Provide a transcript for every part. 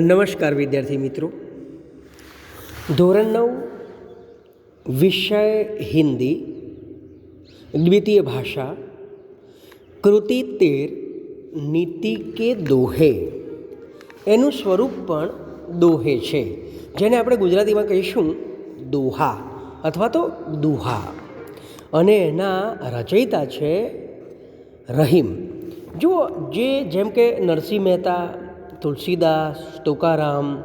નમસ્કાર વિદ્યાર્થી મિત્રો. ધોરણ નવ, વિષય હિન્દી, દ્વિતીય ભાષા, કૃતિ તેર, નીતિ કે દોહે. એનું સ્વરૂપ પણ દોહે છે. જેને આપણે ગુજરાતીમાં કહીશું દોહા અથવા તો દુહા. અને એના રચયિતા છે રહીમ. જુઓ, જે જેમ કે નરસિંહ મહેતા તુલસીદાસ, તુકારામ,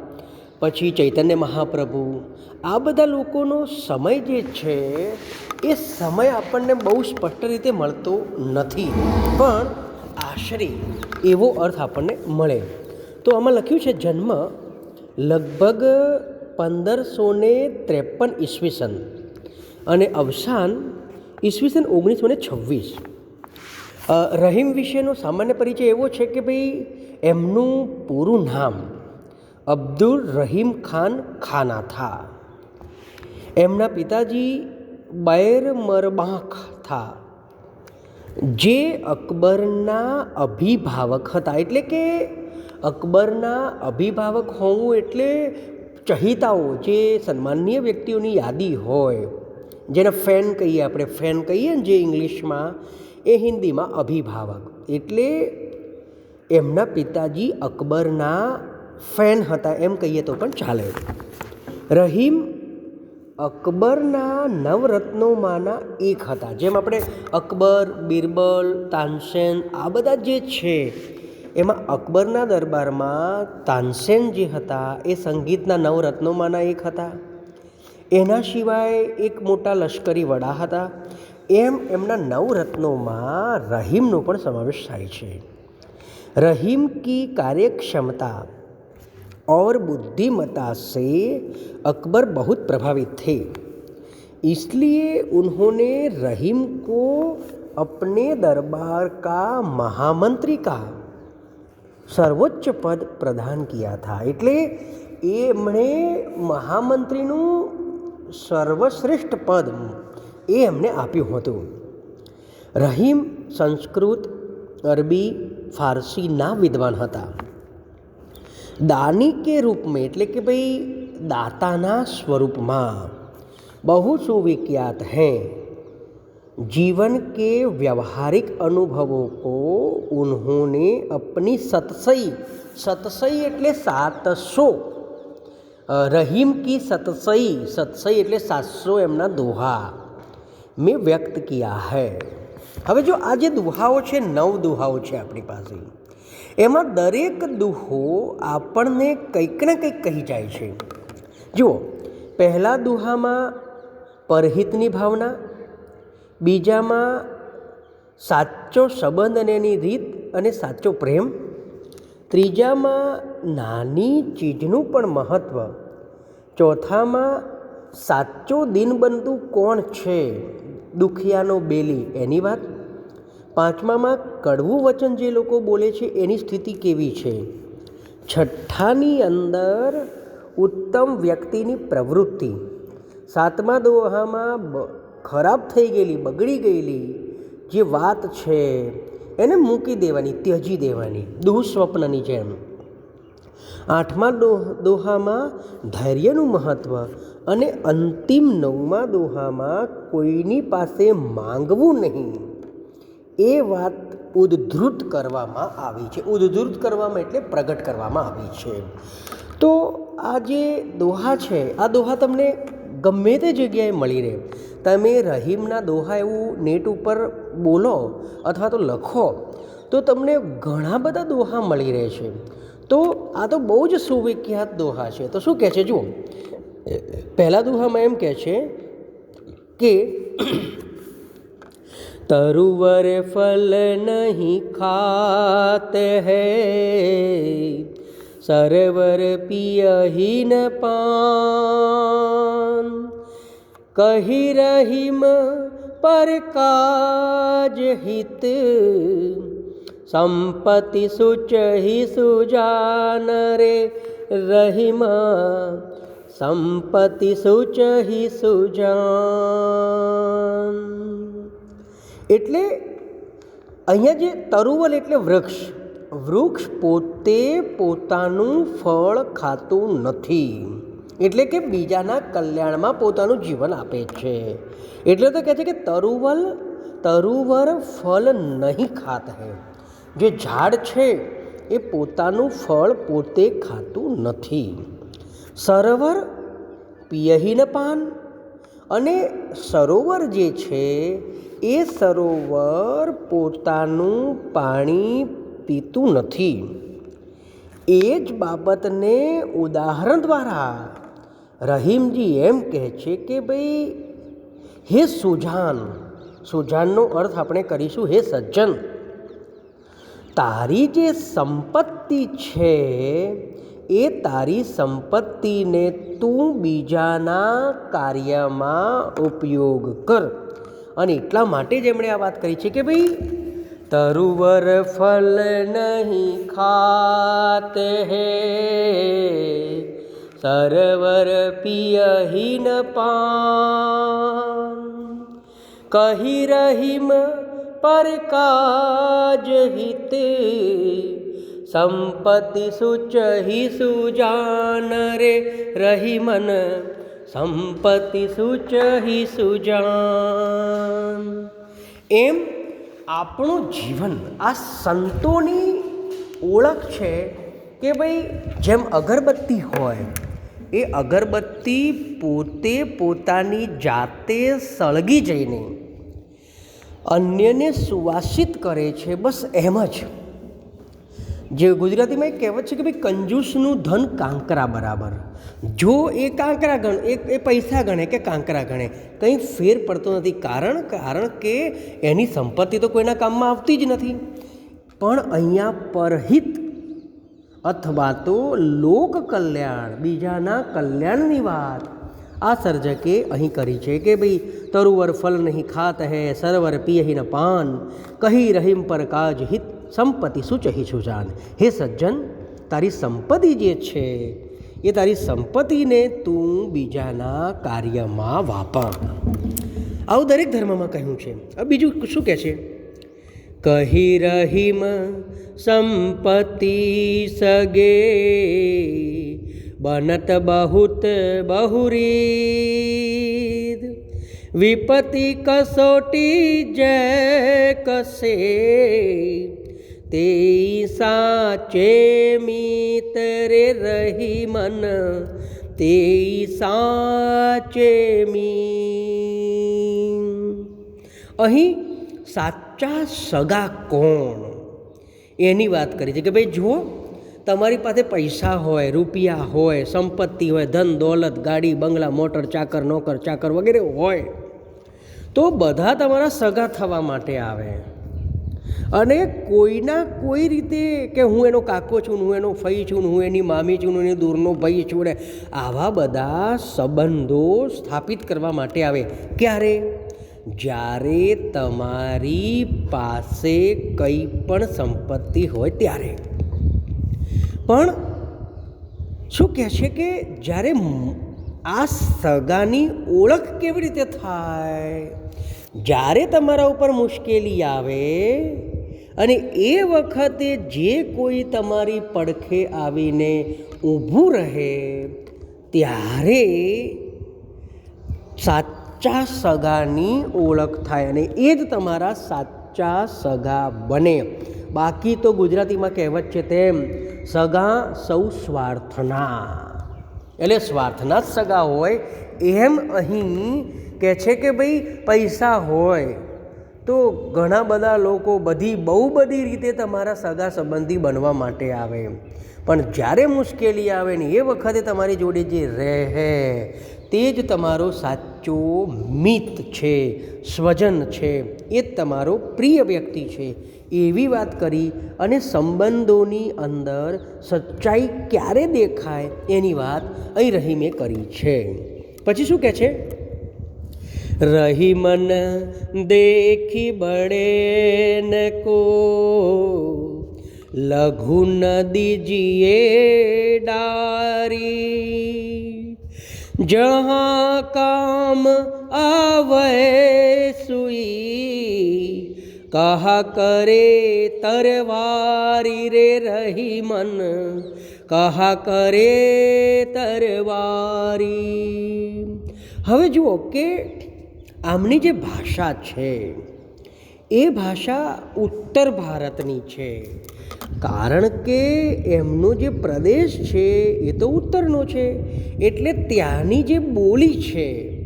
પછી ચૈતન્ય મહાપ્રભુ. આ બધા લોકોનો સમય જે છે, એ સમય આપણને બહુ સ્પષ્ટ રીતે મળતો નથી. પણ આશરે એવો અર્થ આપણને મળે. તો આમાં લખ્યું છે, જન્મ લગભગ પંદરસો ને ત્રેપન ઈસવીસન અને અવસાન ઈસવીસન ઓગણીસો ને છવ્વીસ. રહીમ વિશેનો સામાન્ય પરિચય એવો છે કે ભાઈ એમનું પૂરું નામ અબ્દુલ રહીમ ખાન ખાના થા. એમના પિતાજી બૈર મરબાખ થા. જે અકબરના અભિભાવક હતા. એટલે કે અકબરના અભિભાવક હોવું એટલે ચહિતાઓ, જે સન્માનીય વ્યક્તિઓની યાદી હોય. જેને ફેન કહીએ આપણે. ફેન કહીએ ને જે ઇંગ્લિશમાં, એ હિન્દીમાં અભિભાવક. એટલે એમના પિતાજી અકબરના ફેન હતા, એમ કહીએ તો પણ ચાલે. રહીમ અકબરના નવરત્નોમાંના એક હતા, જેમ આપણે અકબર, બિરબલ, તાનસેન આ બધા જે છે, એમાં અકબરના દરબારમાં તાનસેન જે હતા એ સંગીતના નવરત્નોમાંના એક હતા. એના સિવાય એક મોટા લશ્કરી વડા હતા. એમ એમના નવરત્નોમાં રહીમનો પણ સમાવેશ થાય છે. रहीम की कार्यक्षमता और बुद्धिमत्ता से अकबर बहुत प्रभावित थे इसलिए उन्होंने रहीम को अपने दरबार का महामंत्री का સર્વોચ્ચ પદ પ્રદાન કિયા થા એટલે એમણે મહામંત્રીનું સર્વશ્રેષ્ઠ પદ એ એમને આપ્યું હતું રહીમ સંસ્કૃત અરબી ફારસીના વિદ્વાન હતા દાની કે રૂપમાં એટલે કે ભાઈ દાતાના સ્વરૂપમાં બહુ સુવિખ્યાત हैं जीवन के व्यवहारिक अनुभवों को उन्होंने अपनी सतसई सतसई એટલે સાતસો રહીમ કી સતસઈ સતસઈ એટલે સાતસો એમના દોહા મેં વ્યક્ત કિયા હૈ હવે જો આ જે દુહાઓ છે, નવ દુહાઓ છે આપણી પાસે, એમાં દરેક દુહો આપણને કંઈક ને કંઈક કહી જાય છે. જુઓ, પહેલા દુહામાં પરહિતની ભાવના, બીજામાં સાચો સંબંધ અને એની રીત અને સાચો પ્રેમ, ત્રીજામાં નાની ચીજનું પણ મહત્ત્વ ચોથામાં સાચો દિનબંધુ કોણ છે? દુખિયાનો બેલી, એની વાત? પાંચમામાં, કડવું વચન જે લોકો બોલે છે, એની સ્થિતિ કેવી છે? છઠ્ઠાની અંદર, ઉત્તમ વ્યક્તિની પ્રવૃત્તિ. સાતમા દોહામાં ખરાબ થઈ ગયેલી, બગડી ગયેલી, જે વાત છે, એને મૂકી દેવાની, ત્યજી દેવાની, દુઃસ્વપ્નની જેમ. આઠમા દોહામાં, ધૈર્યનું મહત્ત્વ અને અંતિમ નવમા દોહામાં કોઈની પાસે માંગવું નહીં. એ વાત ઉદ્ધૃત કરવામાં આવી છે. ઉદ્ધૃત કરવામાં એટલે પ્રગટ કરવામાં આવી છે. તો આ જે દોહા છે, આ દોહા તમને ગમે તે જગ્યાએ મળી રહે. તમે રહીમના દોહા એવું નેટ ઉપર બોલો અથવા તો લખો, તો તમને ઘણા બધા દોહા મળી રહે છે. તો આ તો બહુ જ સુવિખ્યાત દોહા છે. તો શું કહે છે? જુઓ. પહેલા દુહામાં એમ કહે છે કે તરુવર ફલ નહીં ખાતે હૈ. સરોવર પિયહીન પાન. કહી રહીમ પર કાજ હિત. સંપત્તિ સુચહી સુજાન રે રહીમા. સંપતિ સુચહી સુજાન. એટલે અહીંયા જે તરુવલ એટલે વૃક્ષ વૃક્ષ પોતે પોતાનું ફળ ખાતું નથી. એટલે કે બીજાના કલ્યાણમાં પોતાનું જીવન આપે છે. એટલે તો કહે છે કે તરુવલ, તરુવર ફળ નહીં ખાત હે. જે ઝાડ છે, એ પોતાનું ફળ પોતે ખાતું નથી. સરોવર પિયહીન પાન અને સરોવર જે છે, એ સરોવર પોતાનું પાણી પીતું નથી. એ જ બાબતને ઉદાહરણ દ્વારા રહીમજી એમ કહે છે કે ભાઈ, હે સુજાન, સુજાનનો અર્થ આપણે કરીશું હે સજ્જન, તારી જે સંપત્તિ છે એ તારી સંપત્તિને તું બીજાના કાર્યમાં ઉપયોગ કર. અને એટલા માટે જ એમણે આ વાત કરી છે કે ભાઈ, તરુવર ફલ નહીં ખાત હે, સરવર પિયહીન પાન. કહી રહીમ પર કાજ હિત સંપત્તિ સુચહી સુજાન રે રહી મન. સંપત્તિ સુચહી સુજાન. એમ આપણું જીવન આ સંતોની ઓળખ છે કે ભાઈ જેમ અગરબત્તી હોય, એ અગરબત્તી પોતે પોતાની જાતે સળગી જઈને અન્યને સુવાસિત કરે છે, બસ એમ જ. જે ગુજરાતીમાં એક કહેવત છે કે ભાઈ, કંજૂસનું ધન કાંકરા બરાબર. જો એ કાંકરા ગણ, એ એ પૈસા ગણે કે કાંકરા ગણે, કંઈ ફેર પડતો નથી. કારણ કારણ કે એની સંપત્તિ તો કોઈના કામમાં આવતી જ નથી. પણ અહીંયા પરહિત અથવા તો લોક કલ્યાણ, બીજાના કલ્યાણની વાત. આ સર્જકે અહીં કરી છે કે ભાઈ, તરુવર ફલ નહીં ખાત હે, સરવર પિયહીન પાન. કહી રહીમ પર કાજ હિત સંપત્તિ સુચહી સુજાન, હે સજ્જન, તારી સંપત્તિ જે છે, એ તારી સંપત્તિને તું બીજાના કાર્યમાં વાપર. આવું દરેક ધર્મમાં કહ્યું છે. બીજું શું કહે છે? કહી રહીમ, સંપત્તિ સગે, બનત બહુત બહુરી વિપતિ કસોટી જય કસે તે સાચે મિતરે રહી મન, તે સાચે મી અહીં સાચા સગા કોણ? એની વાત કરી છે કે ભાઈ જુઓ, તમારી પાસે પૈસા હોય, રૂપિયા હોય, સંપત્તિ હોય, ધન, દોલત, ગાડી, બંગલા, મોટર, ચાકર, નોકર, ચાકર વગેરે હોય, તો બધા તમારા સગા થવા માટે આવે. અને કોઈના કોઈ રીતે કે હું એનો કાકો છું હું એનો ફઈ છું હું એની મામી છું હું એની દૂરનો ભાઈ છું ને આવા બધા સંબંધો સ્થાપિત કરવા માટે આવે. ક્યારે? જ્યારે તમારી પાસે કંઈ પણ સંપત્તિ હોય ત્યારે. પણ શું કહે છે કે જ્યારે આ સગાની ઓળખ કેવી રીતે થાય? જ્યારે તમારા ઉપર મુશ્કેલી આવે અને એ વખતે જે કોઈ તમારી પડખે આવીને ઊભું રહે, ત્યારે સાચા સગાની ઓળખ થાય અને એ જ તમારા સાચા સગા બને. બાકી તો ગુજરાતીમાં કહેવત છે તેમ, સગા સૌ સ્વાર્થના. એટલે સ્વાર્થના જ સગા હોય, એમ અહીં કહે છે કે ભાઈ પૈસા હોય, તો ઘણા બધા લોકો બધી બહુ બધી રીતે તમારા સગા સંબંધી બનવા માટે આવે. પણ જ્યારે મુશ્કેલી આવે ને એ વખતે તમારી જોડે જે રહે, તે જ તમારો સાચો મિત છે, સ્વજન છે, એ જ તમારો પ્રિય વ્યક્તિ છે. એવી વાત કરી અને સંબંધોની અંદર સચ્ચાઈ ક્યારે દેખાય એની વાત અહીં રહીમે કરી છે. પછી શું કહે છે? રહી મન દેખી બળે ન કો લઘુ ન દીજીએ ડારી जहाँ काम आवे सुई કહા કરે તરવારી રે રહી મન કહા કરે તરવારી હવે જુઓ કે આમની જે ભાષા છે, એ ભાષા ઉત્તર ભારતની છે. કારણ કે એમનો જે પ્રદેશ છે, એ તો ઉત્તરનો છે. એટલે ત્યાંની જે બોલી છે,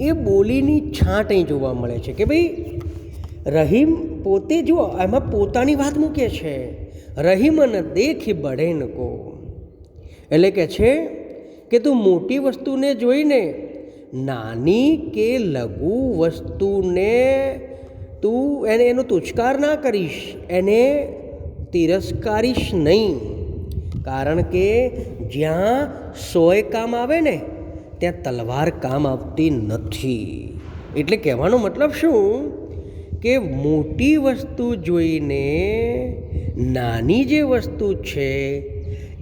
એ બોલીની છાંટ અહીં જોવા મળે છે કે ભાઈ, રહીમ પોતે જુઓ એમાં પોતાની વાત મૂકે છે, રહીમ ન દેખી બઢે નકો એટલે કે છે કે તું મોટી વસ્તુને જોઈને નાની કે લઘુ વસ્તુને તું એને એનો તુચકાર ના કરીશ, એને તિરસ્કારીશ નહીં. કારણ કે જ્યાં સોય કામ આવે ને, ત્યાં તલવાર કામ આવતી નથી. એટલે કહેવાનો મતલબ શું? કે મોટી વસ્તુ જોઈને નાની જે વસ્તુ છે,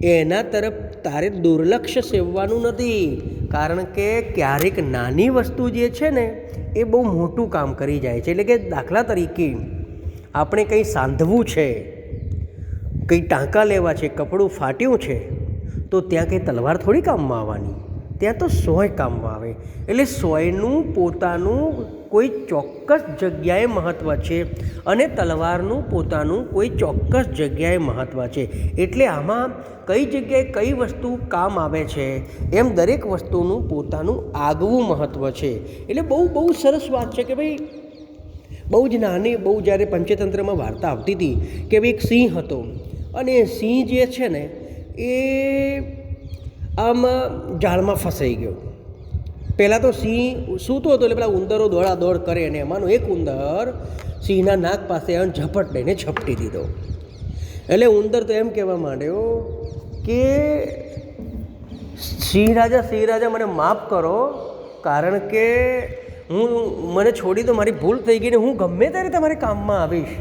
એના તરફ તારે દુર્લક્ષ સેવવાનું નથી. કારણ કે ક્યારેક નાની વસ્તુ જે છે ને, એ બહુ મોટું કામ કરી જાય છે. એટલે કે દાખલા તરીકે આપણે કંઈ સાંધવું છે, કંઈ ટાંકા લેવા છે, કપડું ફાટ્યું છે, તો ત્યાં કંઈ તલવાર થોડી કામમાં આવવાની. ત્યાં તો સોય કામમાં આવે. એટલે સોયનું પોતાનું કોઈ ચોક્કસ જગ્યાએ મહત્ત્વ છે અને તલવારનું પોતાનું કોઈ ચોક્કસ જગ્યાએ મહત્ત્વ છે. એટલે આમાં કઈ જગ્યાએ કઈ વસ્તુ કામ આવે છે, એમ દરેક વસ્તુનું પોતાનું આગવું મહત્ત્વ છે. એટલે બહુ બહુ સરસ વાત છે કે ભાઈ, બહુ જ નાની, બહુ જ્યારે પંચતંત્રમાં વાર્તા આવતી હતી કે ભાઈ એક સિંહ હતો અને સિંહ જે છે ને એ આમ જાળમાં ફસાઈ ગયો. પહેલાં તો સિંહ સૂતો હતો એટલે પેલા ઉંદરો દોડા દોડ કરે અને એમાંનો એક ઉંદર સિંહના નાક પાસે આવીને ઝપટ લઈને ઝપટી દીધો. એટલે ઉંદર તો એમ કહેવા માંડ્યો કે સિંહ રાજા સિંહ રાજા, મને માફ કરો, કારણ કે હું, મને છોડી તો મારી ભૂલ થઈ ગઈ ને હું ગમે ત્યારે તમારે કામમાં આવીશ.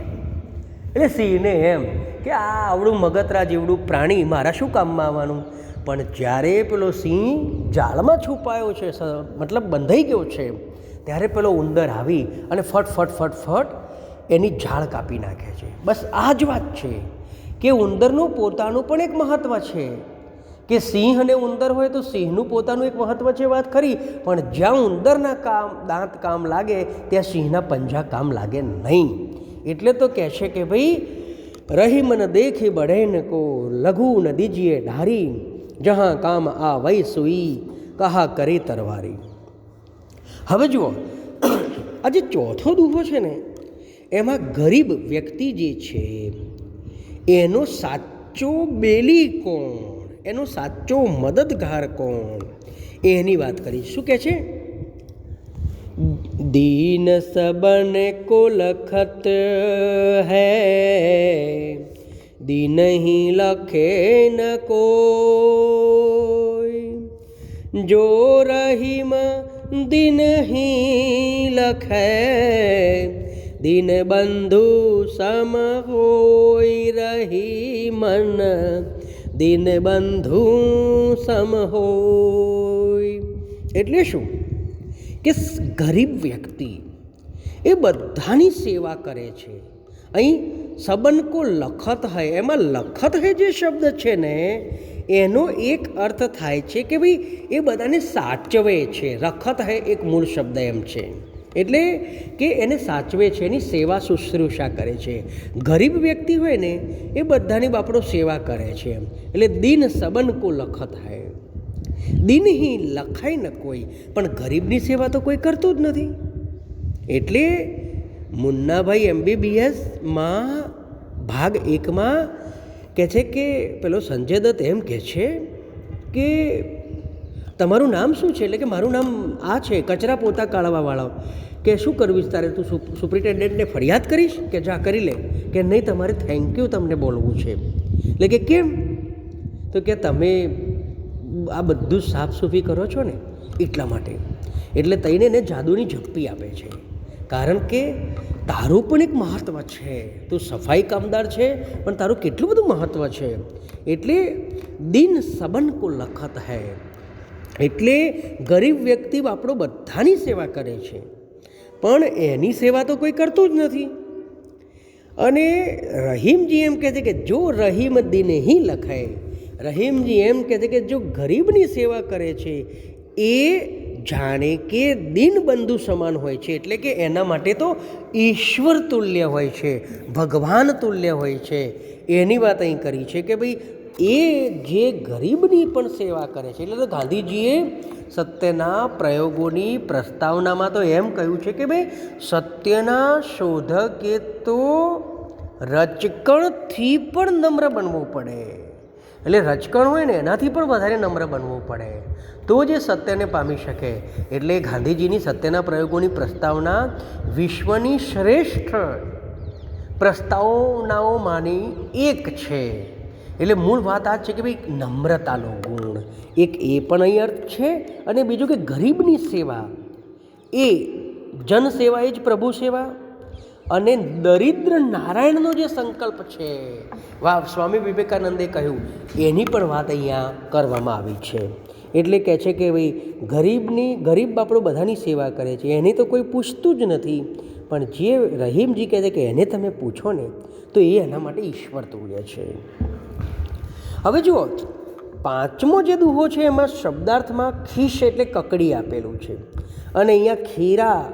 એટલે સિંહને એમ કે આ આવડું મગતરા જેવડું પ્રાણી, મારા શું કામમાં આવવાનું? પણ જ્યારે પેલો સિંહ જાળમાં છુપાયો છે મતલબ બંધાઈ ગયો છે, ત્યારે પેલો ઉંદર આવી અને ફટ ફટ ફટ ફટ એની ઝાડ કાપી નાખે છે. બસ આ જ વાત છે કે ઉંદરનું પોતાનું પણ એક મહત્ત્વ છે. કે સિંહ અને ઉંદર હોય તો સિંહનું પોતાનું એક મહત્ત્વ છે વાત ખરી, પણ જ્યાં ઉંદરના કામ, દાંત કામ લાગે, ત્યાં સિંહના પંજા કામ લાગે નહીં. એટલે તો કહે છે કે ભાઈ, રહી મન દેખી બઢે ન કો, લઘુ ન દીજીએ ઢારી જહાં કામ આ વૈ સુઈ, કહા કરે તરવારી. હવે જુઓ, આજે ચોથો દુહો છે ને, એમાં ગરીબ વ્યક્તિ જે છે, એનો સાચો બેલી કોણ? એનો સાચો મદદગાર કોણ? એની વાત કરી શું કહે છે? દીન સબન કો લખત હૈ દિનહી લખે ન કોઈ. જો રહીમાં દિનહી લખે, દિન બંધુ સમ હોય રહી મન દિન બંધુ સમ હોય. એટલે શું? કે ગરીબ વ્યક્તિ એ બધાની સેવા કરે છે. અહીં સબન કો લખત હૈ. એમાં લખત હૈ જે શબ્દ છે ને, એનો એક અર્થ થાય છે કે ભાઈ એ બધાને સાચવે છે. રખત હૈ એક મૂળ શબ્દ એમ છે. એટલે કે એને સાચવે છે, એની સેવા શુશ્રૂષા કરે છે. ગરીબ વ્યક્તિ હોય ને, એ બધાની બાપડો સેવા કરે છે એટલે દિન સબન કો લખત હૈ. દિનહી લખાય ન કોઈ, પણ ગરીબની સેવા તો કોઈ કરતું જ નથી. એટલે મુન્નાભાઈ એમબીબીએસમાં ભાગ એકમાં કહે છે કે, પેલો સંજય દત્ત એમ કહે છે કે, તમારું નામ શું છે? એટલે કે, મારું નામ આ છે, કચરા પોતા કાઢવાવાળો કે, શું કરવીશ તારે? તું સુપ- સુપ્રિન્ટેન્ડન્ટને ફરિયાદ કરીશ? કે, જા, કરી લે. કે, નહીં, તમારે થેન્ક યુ તમને બોલવું છે. એટલે કે, કેમ? તો કે, તમે આ બધું સાફ સૂફી કરો છો ને, એટલા માટે. એટલે તઈને એને જાદુની ઝપ્પી આપે છે. કારણ કે તારું પણ એક મહત્ત્વ છે. તું સફાઈ કામદાર છે, પણ તારું કેટલું બધું મહત્ત્વ છે? એટલે દિન સબન કો લખત હૈ. એટલે ગરીબ વ્યક્તિ આપણો બધાની સેવા કરે છે. પણ એની સેવા તો કોઈ કરતું જ નથી. અને રહીમજી એમ કહે છે કે જો રહીમ દિન હી લખાય, રહીમજી એમ કહે છે કે જો ગરીબની સેવા કરે છે, એ જાણે કે દિનબંધુ સમાન હોય છે, એટલે કે એના માટે તો ઈશ્વર તુલ્ય હોય છે, ભગવાન તુલ્ય હોય છે. એની વાત અહીં કરી છે કે ભાઈ, એ જે ગરીબની પણ સેવા કરે છે, એટલે તો ગાંધીજીએ સત્યના પ્રયોગોની પ્રસ્તાવનામાં તો એમ કહ્યું છે કે ભાઈ, સત્યના શોધકે તો રચકણથી પણ નમ્ર બનવું પડે. એટલે રચકણ હોય ને, એનાથી પણ વધારે નમ્ર બનવું પડે. તો જે સત્યને પામી શકે એટલે ગાંધીજીની સત્યના પ્રયોગોની પ્રસ્તાવના વિશ્વની શ્રેષ્ઠ પ્રસ્તાવનાઓમાંની એક છે. એટલે મૂળ વાત આ છે કે ભાઈ નમ્રતાનો ગુણ. એક એ પણ અહીં અર્થ છે અને બીજું કે ગરીબની સેવા. એ જનસેવા એ જ પ્રભુ સેવા. અને દરિદ્ર નારાયણનો જે સંકલ્પ છે. વાહ, સ્વામી વિવેકાનંદે કહ્યું, એની પણ વાત અહીંયા કરવામાં આવી છે. એટલે કહે છે કે ભાઈ, ગરીબની, ગરીબ બાપડો બધાની સેવા કરે છે, એની તો કોઈ પૂછતું જ નથી. પણ જે રહીમજી કહે છે કે એને તમે પૂછો ને, તો એ એના માટે ઈશ્વર તુલ્ય છે. હવે જુઓ, પાંચમો જે દુહો છે એમાં શબ્દાર્થમાં ખીશ એટલે કકડી આપેલું છે. અને અહીંયા ખીરા,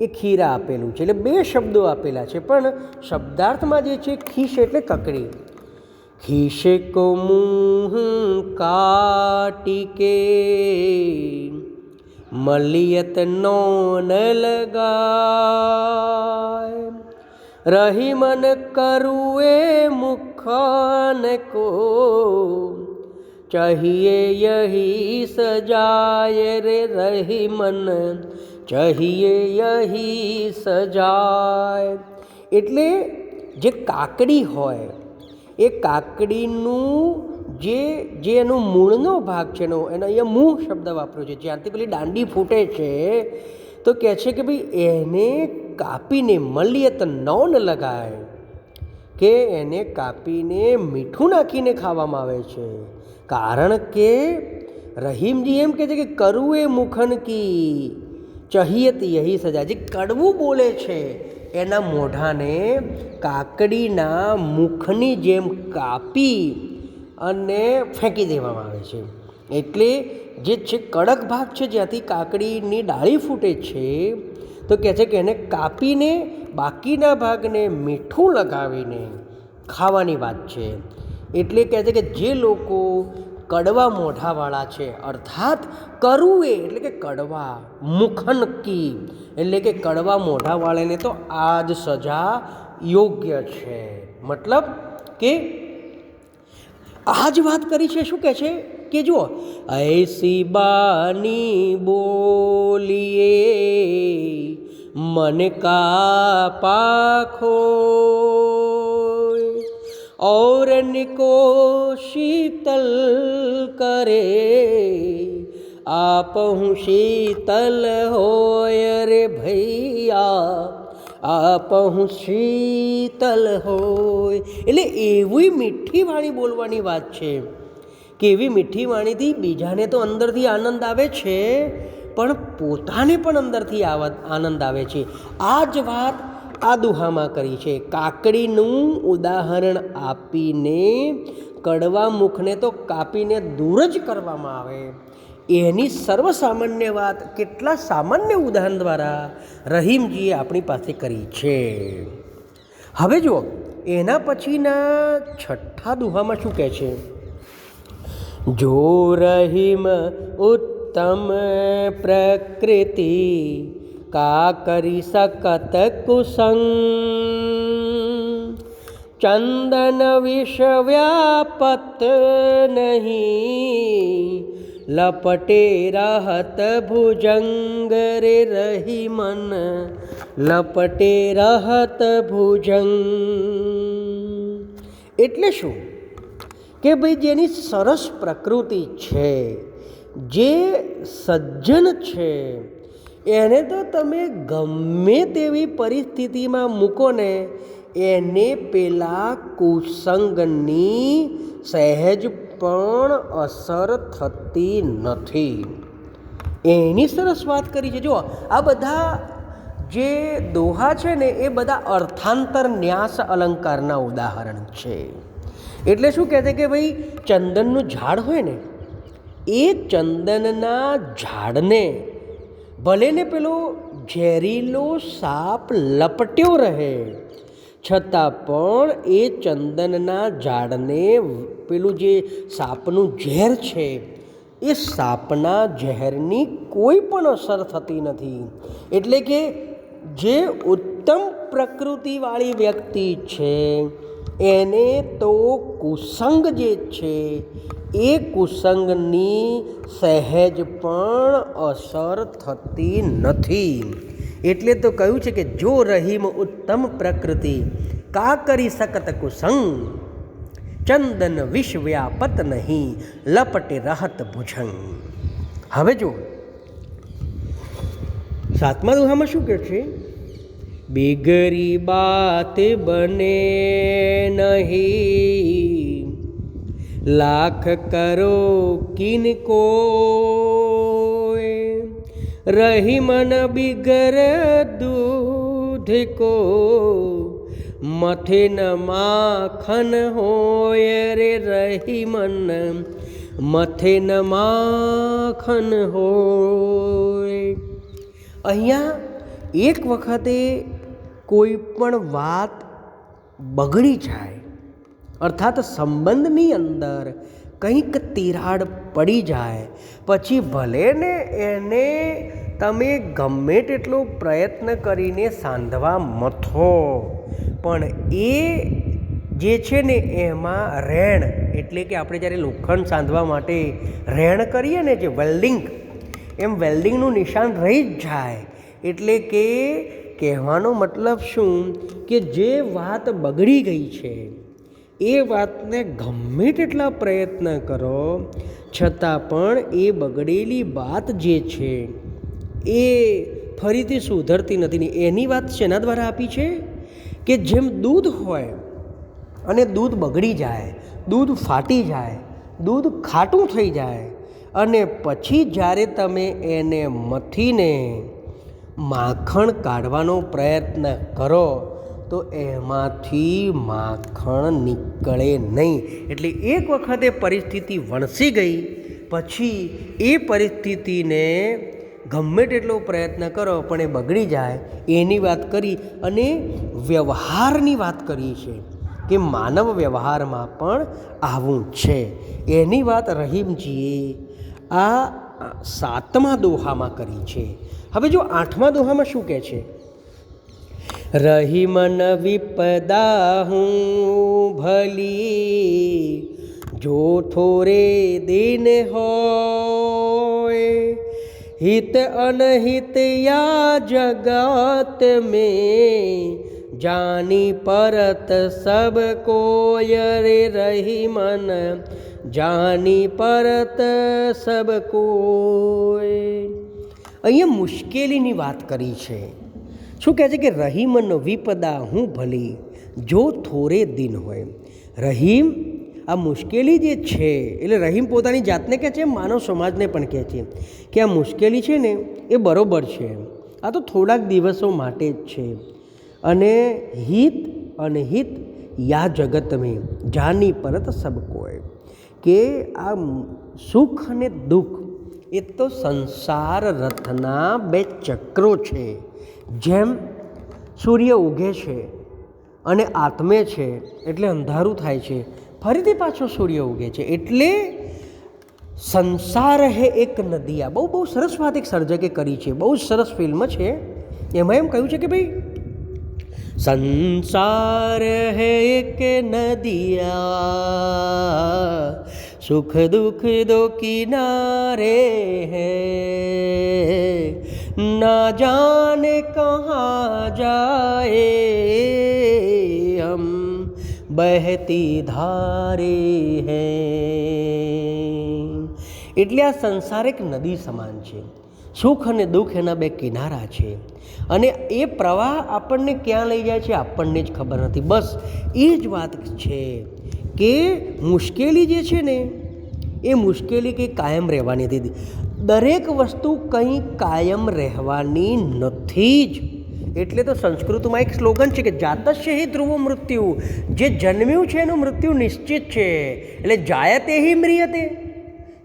એ ખીરા આપેલું છે. એટલે બે શબ્દો આપેલા છે, પણ શબ્દાર્થમાં જે છે ખીશ એટલે કકડી. ખીશે કો મુંહ કાટિકે મલિયત નોન લગાય રહી મન કરુએ મુખાન કો चाहिए यही सजाए रे रही મન चाहिए यही સજાય એટલે જે કાકડી હોય એ કાકડીનું જે જે એનો મૂળનો ભાગ છે એનો એનો અહીંયા મૂળ શબ્દ વાપર્યો છે. જ્યાંથી પેલી દાંડી ફૂટે છે, તો કહે છે કે ભાઈ એને કાપીને મલિયત નોન લગાય કે એને કાપીને મીઠું નાખીને ખાવામાં આવે છે. કારણ કે રહીમજી એમ કહે છે કે કરવું એ મુખન કી ચહિયત યહી સજા. જે કડવું બોલે છે એના મોઢાને કાકડીના મુખની જેમ કાપી અને ફેંકી દેવામાં આવે છે. એટલે જે છે કડક ભાગ છે જ્યાંથી કાકડીની ડાળી ફૂટે છે, તો કહે છે કે એને કાપીને બાકીના ભાગને મીઠું લગાવીને ખાવાની વાત છે. એટલે કહે છે કે જે લોકો કડવા મોઢાવાળા છે. અર્થાત કરુએ, એટલે કે કડવા મુખનકી એટલે કે કડવા મોઢાવાળાને તો આ જ સજા યોગ્ય છે. મતલબ કે આ જ વાત કરી છે, શું કહે છે? કે જુઓ, એસી બાની બોલીએ, મને કા પાખો और निको शीतल करे आप હું શીતલ હોય રે ભૈયા આપ હું શીતલ હોય એટલે એવી મીઠી વાણી બોલવાની વાત છે કે એવી મીઠી વાણીથી બીજાને તો અંદરથી આનંદ આવે છે પણ પોતાને પણ અંદરથી આવા આનંદ આવે છે આ જ વાત આ દુહામાં કરી છે. કાકડીનું ઉદાહરણ આપીને કડવા મુખને તો કાપીને દૂર જ કરવામાં આવે. એની સર્વસામાન્ય વાત કેટલા સામાન્ય ઉદાહરણ દ્વારા રહીમજીએ આપણી પાસે કરી છે. હવે જુઓ, એના પછીના છઠ્ઠા દુહામાં શું કહે છે? જો રહીમ ઉત્તમ પ્રકૃતિ કા કરી શકત કુસંગ? ચંદન વિષ વ્યાપત નહીં, લપટે રહત ભુજંગ રે રહી મન, લપટે રહત ભુજંગ. એટલે શું? કે ભાઈ જેની સરસ પ્રકૃતિ છે, જે સજ્જન છે એને તો તમે ગમે તેવી પરિસ્થિતિમાં મૂકો ને, એને પેલા કુસંગની સહેજ પણ અસર થતી નથી. એની સરસ વાત કરી છે. જુઓ, આ બધા જે દોહા છે ને, એ બધા અર્થાંતર ન્યાસ અલંકારના ઉદાહરણ છે. એટલે શું કહે છે કે ભાઈ, ચંદનનું ઝાડ હોય ને, એ ચંદનના ઝાડને ભલે ને પેલો ઝેરીલો સાપ લપટ્યો રહે, છતાં પણ એ ચંદનના ઝાડને પેલું જે સાપનું ઝેર છે, એ સાપના ઝેરની કોઈ પણ અસર થતી નથી. એટલે કે જે ઉત્તમ પ્રકૃતિવાળી વ્યક્તિ છે એને તો કુસંગ જે છે, એ કુસંગની સહેજ પણ અસર થતી નથી. એટલે તો કહ્યું છે કે જો રહીમ ઉત્તમ પ્રકૃતિ, કા કરી શકત કુસંગ? ચંદન વિશ્વ્યાપત નહીં, લપટે રહત ભુજંગ. હવે જો સાતમા દોહામાં શું કહે છે? बिगड़ी बात बने नहीं लाख करो किन को रही मन बिगर दूध को मथे न माखन होय रे रही मन મથે ન માખન હોય અહીંયા એક વખતે કોઈ પણ વાત બગડી જાય, અર્થાત સંબંધની અંદર કંઈક તિરાડ પડી જાય, પછી ભલે ને એને તમે ગમે તેટલો પ્રયત્ન કરીને સાંધવા મથો, પણ એ જે છે ને એમાં રેણ એટલે કે આપણે જ્યારે લોખંડ સાંધવા માટે રેણ કરીએ ને જે વેલ્ડિંગ, એમ વેલ્ડિંગનું નિશાન રહી જ જાય, એટલે કે કહેવાનો મતલબ શું? કે જે વાત બગડી ગઈ છે, એ વાતને ગમે તેટલા પ્રયત્ન કરો, છતાં પણ એ બગડેલી વાત જે છે, એ ફરીથી સુધરતી નથી. ને એની વાત શેના દ્વારા આપી છે? કે જેમ દૂધ હોય અને દૂધ બગડી જાય, દૂધ ફાટી જાય, દૂધ ખાટું થઈ જાય, અને પછી જ્યારે તમે એને મથીને માખણ કાઢવાનો પ્રયત્ન કરો, તો એમાંથી માખણ નીકળે નહીં. એટલે એક વખતે પરિસ્થિતિ વણસી ગઈ, પછી એ પરિસ્થિતિને ગમે તેટલો પ્રયત્ન કરો, પણ એ બગડી જાય. એની વાત કરી અને વ્યવહારની વાત કરી છે કે માનવ વ્યવહારમાં પણ આવું છે. એની વાત રહીમજીએ આ સાતમા દોહામાં કરી છે. હવે જો આઠમા દોહામાં શું કહે છે રહી મન વિપદા હું ભલી જો થોરે દિન હોય हित अनहित या जगत में जानी परत सब कोय रे रही मन જાની પરત સબ કોઈ અહીંયા મુશ્કેલીની વાત કરી છે. શું કહે છે કે રહીમન વિપદા હું ભલી, જો થોરે દિન હોય. રહીમ, આ મુશ્કેલી જે છે, એટલે રહીમ પોતાની જાતને કહે છે, માનવ સમાજને પણ કહે છે કે આ મુશ્કેલી છે ને, એ બરોબર છે. આ તો થોડાક દિવસો માટે જ છે. અને હિત અને હિત, યા જગત મેં, જાની પરત સબકોય કે આ સુખ અને દુઃખ એ તો સંસાર રથના બે ચક્રો છે. જેમ સૂર્ય ઉગે છે અને આત્મે છે એટલે અંધારું થાય છે, ફરીથી પાછો સૂર્ય ઉગે છે. એટલે સંસાર હે એક નદિયા બહુ બહુ સરસ વાત એક સર્જકે કરી છે. બહુ સરસ ફિલ્મ છે. એમાં એમ કહ્યું છે કે ભાઈ, સંસાર હે એક નદિયા સુખ દુઃખ દો કિનારે હૈ. ના જાને કહા જાએ હમ બહેતી ધારે હૈ. એટલે આ સંસાર એક નદી સમાન છે. સુખ અને દુઃખ એના બે કિનારા છે. અને એ પ્રવાહ આપણને ક્યાં લઈ જાય છે આપણને જ ખબર નથી. બસ એ જ વાત છે. કે મુશ્કેલી જે છે ને, એ મુશ્કેલી કંઈ કાયમ રહેવાની હતી. દરેક વસ્તુ કંઈ કાયમ રહેવાની નથી જ. એટલે તો સંસ્કૃતમાં એક સ્લોગન છે કે જાતસ્ય હિ ધ્રુવો મૃત્યુ. જે જન્મ્યું છે એનું મૃત્યુ નિશ્ચિત છે. એટલે જાયતે હિ મ્રિયતે.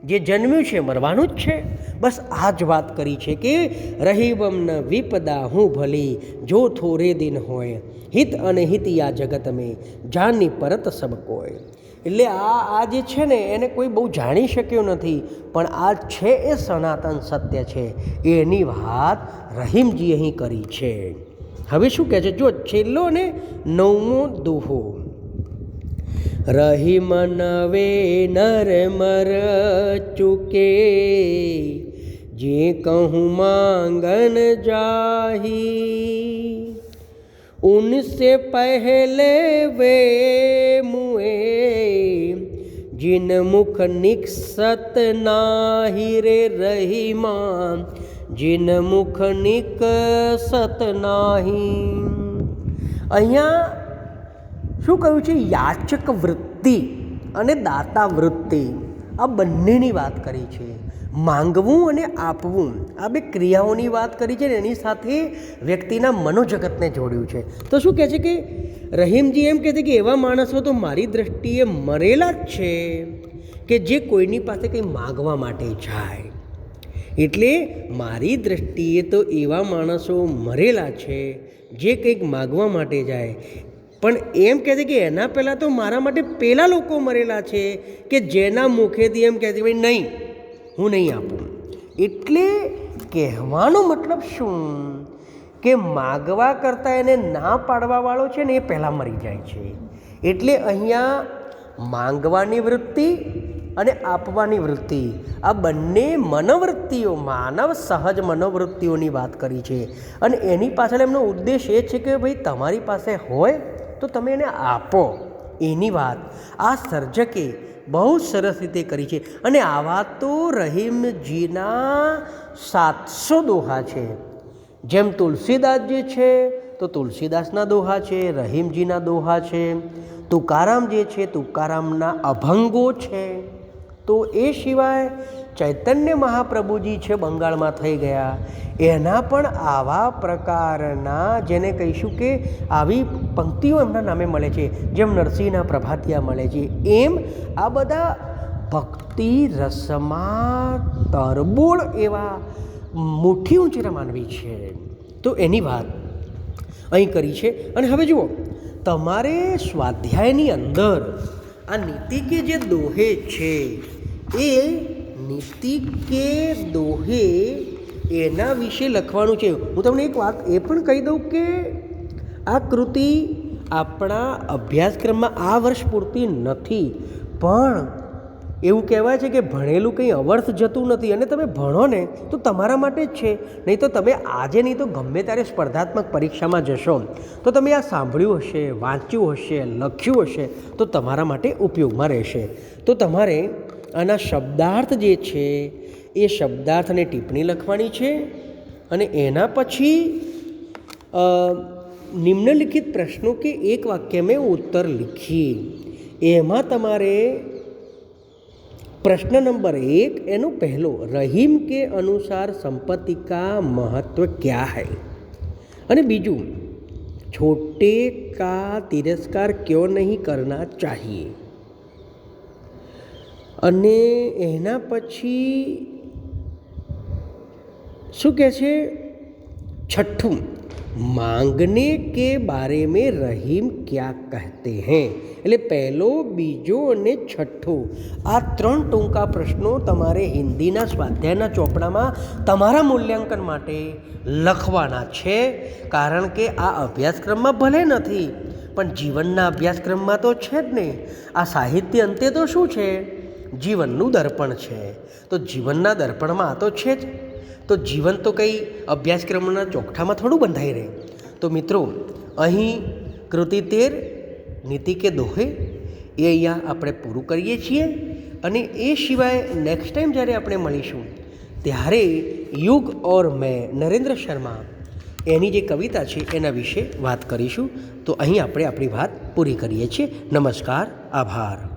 જે જન્મ્યું છે મરવાનું જ છે. બસ આ જ વાત કરી છે કે રહીવમ ન વિપદા હું ભલી, જો થોરે દિન હોય, હિત અને હિત યા જગત મેં, જાની પરત સબ કોઈ. એટલે આ આ જે છે ને, એને કોઈ બહુ જાણી શક્યો નથી, પણ આ છે એ સનાતન સત્ય છે. એની વાત રહીમજી અહીં કરી છે. હવે શું કહે છે? જો છેલ્લો ને નવમો દોહો. રહીમ નવે નર મર ચૂકે જે કહું માંગન જાહી उनसे पहले वे मुए जिन मुख निकसत नाही रे रहीमा जिन મુખ નિકસત નાહી અહીંયા શું કહ્યું છે યાચક વૃત્તિ અને દાતા વૃત્તિ આ બંનેની વાત કરી છે માંગવું અને આપવું. આ બે ક્રિયાઓની વાત કરી છે ને એની સાથે વ્યક્તિના મનોજગતને જોડ્યું છે. તો શું કહે છે કે રહીમજી એમ કહે છે કે એવા માણસો તો મારી દ્રષ્ટિએ મરેલા જ છે કે જે કોઈની પાસે કંઈ માગવા માટે જાય. એટલે મારી દ્રષ્ટિએ તો એવા માણસો મરેલા છે જે કંઈક માગવા માટે જાય. પણ એમ કહે છે કે એના પહેલાં તો મારા માટે પેલા લોકો મરેલા છે કે જેના મુખેથી એમ કહે છે ભાઈ નહીં હું નહીં આપું. એટલે કહેવાનો મતલબ શું? કે માગવા કરતાં એને ના પાડવાવાળો છે ને એ પહેલાં મરી જાય છે. એટલે અહીંયા માંગવાની વૃત્તિ અને આપવાની વૃત્તિ, આ બંને મનોવૃત્તિઓ, માનવ સહજ મનોવૃત્તિઓની વાત કરી છે. અને એની પાછળ એમનો ઉદ્દેશ એ છે કે ભાઈ તમારી પાસે હોય તો તમે એને આપો. એની વાત આ સર્જકે બહુ સરસ રીતે કરી છે. અને આવા તો રહીમજીના સાતસો દોહા છે. જેમ તુલસીદાસ જે છે, તો તુલસીદાસના દોહા છે, રહીમજીના દોહા છે, તુકારામ જે છે, તુકારામના અભંગો છે. તો એ સિવાય ચૈતન્ય મહાપ્રભુજી છે બંગાળમાં થઈ ગયા. એના પણ આવા પ્રકારના જેને કહીશું કે આવી પંક્તિઓ એમના નામે મળે છે. જેમ નરસિંહના પ્રભાતિયા મળે છે. એમ આ બધા ભક્તિ, રસમાં, તરબોળ એવા મોટી ઊંચી માનવી છે. તો એની વાત અહીં કરી છે. અને હવે જુઓ, તમારે સ્વાધ્યાયની અંદર આ નીતિ કે જે દોહે છે, એ નીતિ કે દોહે એના વિશે લખવાનું છે. હું તમને એક વાત એ પણ કહી દઉં કે આ કૃતિ આપણા અભ્યાસક્રમમાં આ વર્ષ પૂરતી નથી. પણ એવું કહેવાય છે કે ભણેલું કંઈ અવર્થ જતું નથી. અને તમે ભણો ને તો તમારા માટે જ છે. નહીં તો તમે આજે નહીં તો ગમે ત્યારે સ્પર્ધાત્મક પરીક્ષામાં જશો. તો તમે આ સાંભળ્યું હશે, વાંચ્યું હશે, લખ્યું હશે તો તમારા માટે ઉપયોગમાં રહેશે. તો તમારે આના શબ્દાર્થ જે છે, એ શબ્દાર્થને ટિપ્પણી લખવાની છે અને એના પછી નિમ્નલિખિત પ્રશ્નો કે એક વાક્ય મેં ઉત્તર લખી. એમાં તમારે પ્રશ્ન નંબર એક એનો પહેલો, રહીમ કે અનુસાર સંપત્તિ કા મહત્વ ક્યા હૈ? અને બીજું, છોટે કા તિરસ્કાર ક્યો નહીં કરના ચાહીએ? અને એના પછી શું કહે છે? છઠ્ઠું, માંગને કે બારે મેં રહીમ ક્યા કહેતે હૈ? એટલે પહેલો, બીજો અને છઠ્ઠો. આ ત્રણ ટૂંકા પ્રશ્નો તમારે હિન્દીના સ્વાધ્યાયના ચોપડામાં તમારા મૂલ્યાંકન માટે લખવાના છે. કારણ કે આ અભ્યાસક્રમમાં ભલે નથી, પણ જીવનના અભ્યાસક્રમમાં તો છે જ ને. આ સાહિત્ય અંતે તો શું છે? જીવનનું દર્પણ છે. તો જીવનના દર્પણમાં આ તો છે જ. તો જીવન તો કંઈ અભ્યાસક્રમના ચોકઠામાં થોડું બંધાઈ રહે. તો મિત્રો, અહીં કૃતિ તેર, નીતિ કે દોહે, એ અહીંયા આપણે પૂરું કરીએ છીએ અને એ સિવાય નેક્સ્ટ ટાઈમ જ્યારે આપણે મળીશું, ત્યારે યુગ ઓર મેં નરેન્દ્ર શર્મા એની જે કવિતા છે એના વિશે વાત કરીશું. તો અહીં આપણે આપણી વાત પૂરી કરીએ છીએ. નમસ્કાર, આભાર.